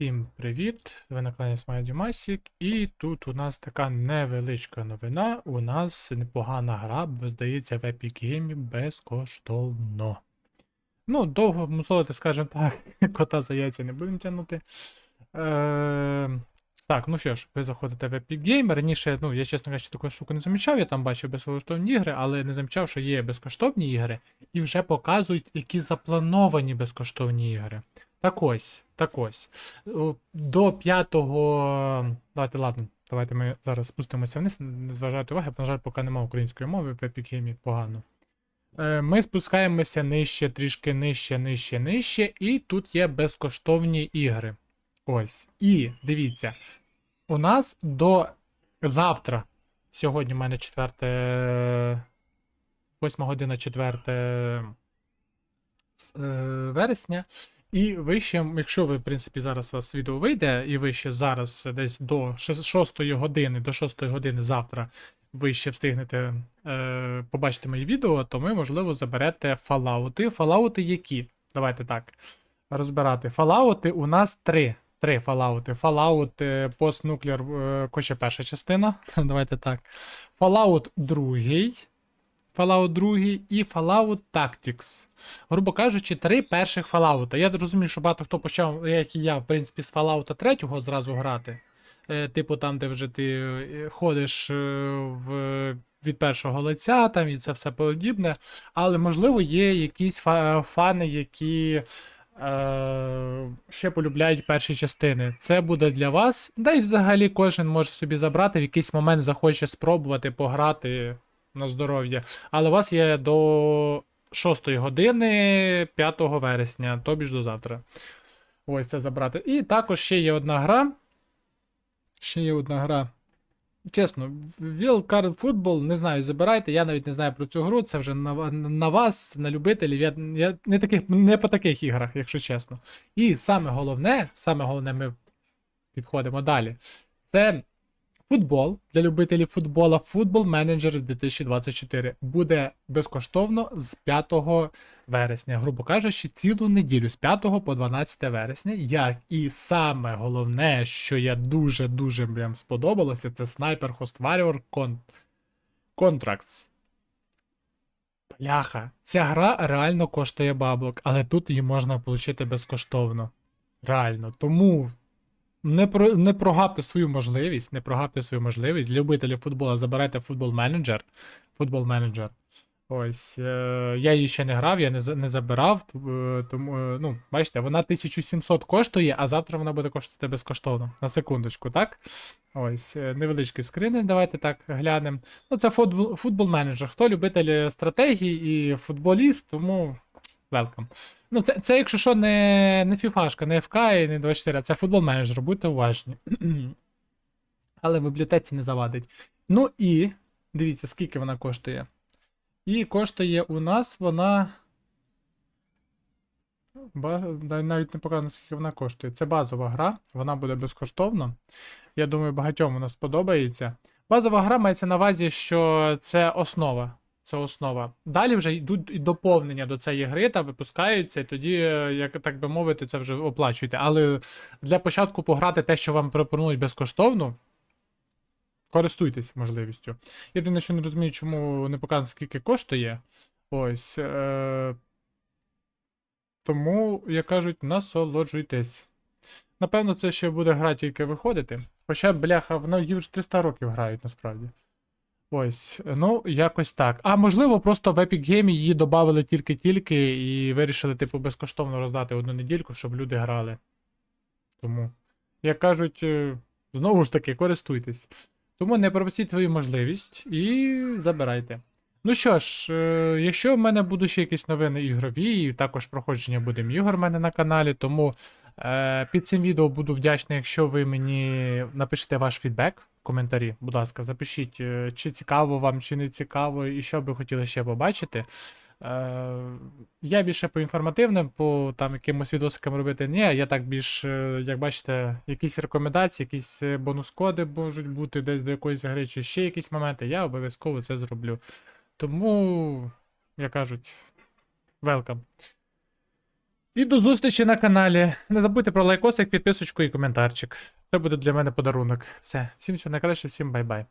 Всім привіт! Ви на каналі Смайl Дімасік, і тут у нас така невеличка новина. У нас непогана гра, здається, в Epic Game безкоштовно. Ну, довго мусолити, скажімо так, кота за яйця не будемо тягнути. Е, так, ну що ж, ви заходите в Epic Game. Раніше, ну, я чесно кажучи, таку штуку не замічав, я там бачив безкоштовні ігри, але не замічав, що є безкоштовні ігри, і вже показують, які заплановані безкоштовні ігри. Так ось, так ось. До п'ятого. Давайте, ладно, давайте ми зараз спустимося вниз, не зважайте уваги, бо, на жаль, поки немає української мови в Epic Game погано. Е, Ми спускаємося нижче, трішки нижче, нижче, нижче, і тут є безкоштовні ігри. Ось. І дивіться, у нас до завтра. Сьогодні в мене 4. 8 година 4 е, вересня. І ви ще, якщо ви, в принципі, зараз вас відео вийде, і ви ще зараз десь до 6 години, до 6 години завтра ви ще встигнете е, побачити мої відео, то ми, можливо, заберете фалаути. Фалаути які? Давайте так. Розбирати. Фалаути у нас три. Три фалаути. Fallout е, Post Nuclear, е, коротше, перша частина. Давайте так. Fallout другий. Fallout 2 і Fallout Tactics. Грубо кажучи, три перших Fallout. Я розумію, що багато хто почав, як і я, в принципі, з Fallout 3 зразу грати. Е, типу там, де вже ти е, ходиш е, в, від першого лиця, там і це все подібне. Але, можливо, є якісь фани, які. Е, ще полюбляють перші частини. Це буде для вас. Да й взагалі кожен може собі забрати, в якийсь момент захоче спробувати пограти на здоров'я. Але у вас є до 6 години 5 вересня, тобі ж до завтра. Ось це забрати. І також ще є одна гра. Ще є одна гра. Чесно, Card Football, не знаю, забирайте. Я навіть не знаю про цю гру. Це вже на, на вас, на любителів. Я, я не, таких, не по таких іграх, якщо чесно. І саме головне, саме головне, ми підходимо далі. Це Футбол для любителів футбола Футбол Менеджер 2024 буде безкоштовно з 5 вересня, грубо кажучи, цілу неділю з 5 по 12 вересня. Як і саме головне, що я дуже-дуже прям сподобалося, це Sniper Host Warrior Con... Contracts. Бляха, ця гра реально коштує баблок, але тут її можна отримати безкоштовно. Реально. Тому не про не прогавте свою можливість, не прогавте свою можливість. Любителі футбола забирайте футбол менеджер. Футбол менеджер. Ось. Е, я її ще не грав, я не не забирав. е, Тому, е, ну, бачите, вона 1700 коштує, а завтра вона буде коштувати безкоштовно. На секундочку, так? Ось, невеличкі скрини, давайте так глянемо. Ну, це футбол, футбол менеджер. Хто любитель стратегії і футболіст, тому welcome. Ну, це, це якщо що, не, не фіфашка, не ФК і не 24, а це футбол менеджер, будьте уважні. Але в бібліотеці не завадить. Ну і дивіться, скільки вона коштує. І коштує у нас вона. Навіть не показано, скільки вона коштує. Це базова гра, вона буде безкоштовно. Я думаю, багатьом вона сподобається. Базова гра мається на увазі, що це основа. Це основа. Далі вже йдуть доповнення до цієї гри та випускаються, і тоді, е, як так би мовити, це вже оплачуєте. Але для початку пограти те, що вам пропонують безкоштовно, користуйтесь можливістю. Єдине, що не розумію, чому не показано, скільки коштує. Ось. Е- тому, як кажуть, насолоджуйтесь. Напевно, це ще буде гра тільки виходити. Хоча, бляха, її вже 300 років грають насправді. Ось, ну, якось так. А можливо, просто в Epic Game її додали тільки-тільки і вирішили, типу, безкоштовно роздати одну недільку, щоб люди грали. Тому, як кажуть, е, знову ж таки, користуйтесь. Тому не пропустіть свою можливість і забирайте. Ну що ж, е, якщо в мене будуть ще якісь новини ігрові, і також проходження буде ігор в мене на каналі, тому е, під цим відео буду вдячний, якщо ви мені напишете ваш фідбек коментарі. Будь ласка, запишіть, е, чи цікаво вам, чи не цікаво, і що би хотіли ще побачити. Е, я більше по інформативним, по там якимось відосикам робити ні. Я так більш, е, як бачите, якісь рекомендації, якісь е, бонус-коди можуть бути десь до якоїсь гри, чи ще якісь моменти, я обов'язково це зроблю. Тому, як кажуть, welcome. І до зустрічі на каналі. Не забудьте про лайкосик, підписочку і коментарчик. Це буде для мене подарунок. Все, всім всього найкраще, всім бай-бай.